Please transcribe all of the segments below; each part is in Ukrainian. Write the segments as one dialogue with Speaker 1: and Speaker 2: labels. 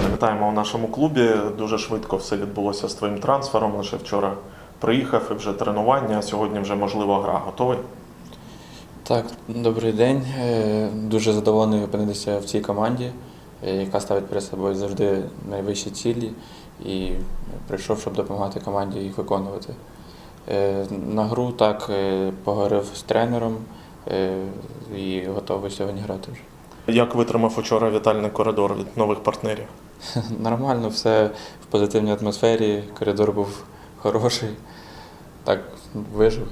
Speaker 1: вітаємо у нашому клубі. Дуже швидко все відбулося з твоїм трансфером. Лише вчора приїхав і вже тренування. а Сьогодні вже можливо гра. Готовий?
Speaker 2: Так, добрий день. Е, Дуже задоволений опинитися в цій команді, е, яка ставить перед собою завжди найвищі цілі і прийшов, щоб допомагати команді їх виконувати. Е, На гру так поговорив з тренером і готовий сьогодні грати вже.
Speaker 1: Як витримав учора вітальний коридор від нових партнерів?
Speaker 2: Нормально, все в позитивній атмосфері, коридор був хороший. Так, вижив.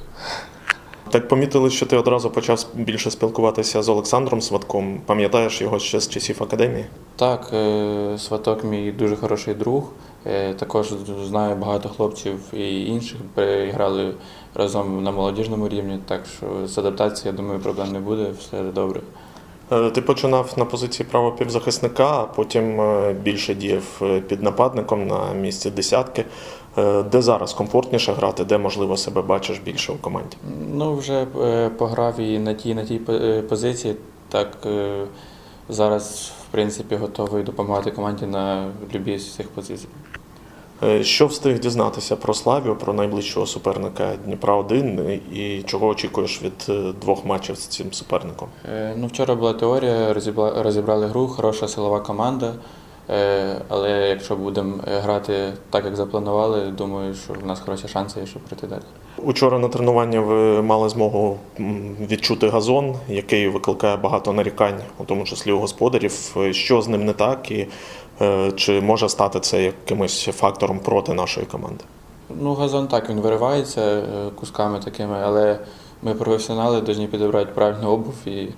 Speaker 1: Так помітили, що ти одразу почав більше спілкуватися з Олександром Сватком. Пам'ятаєш його ще з часів академії?
Speaker 2: Так, е, Сваток мій дуже хороший друг. Е, Також знаю багато хлопців і інших грали разом на молодіжному рівні, так що з адаптацією, я думаю, проблем не буде, все добре.
Speaker 1: Е, Ти починав на позиції правого півзахисника, а потім е, більше діяв е, під нападником на місці десятки. Де зараз комфортніше грати, де можливо себе бачиш більше в команді?
Speaker 2: Ну, вже пограв і на тій, на тій позиції, так зараз, в принципі, готовий допомагати команді на любій з цих позицій.
Speaker 1: Е, Що встиг дізнатися про Славію, про найближчого суперника Дніпра 1 і чого очікуєш від е, двох матчів з цим суперником?
Speaker 2: Е, Ну, вчора була теорія, розібрали гру, хороша силова команда. Але якщо будемо грати так, як запланували, думаю, що в нас хороші шанси, є, щоб пройти далі.
Speaker 1: Учора на тренуванні ви мали змогу відчути газон, який викликає багато нарікань, у тому числі у господарів. Що з ним не так, і чи може стати це якимось фактором проти нашої команди?
Speaker 2: Ну, газон так, він виривається е, кусками такими, але ми професіонали повинні підібрати правильну обув і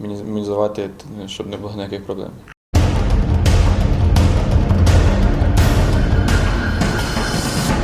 Speaker 2: мінімізувати, щоб не було ніяких проблем.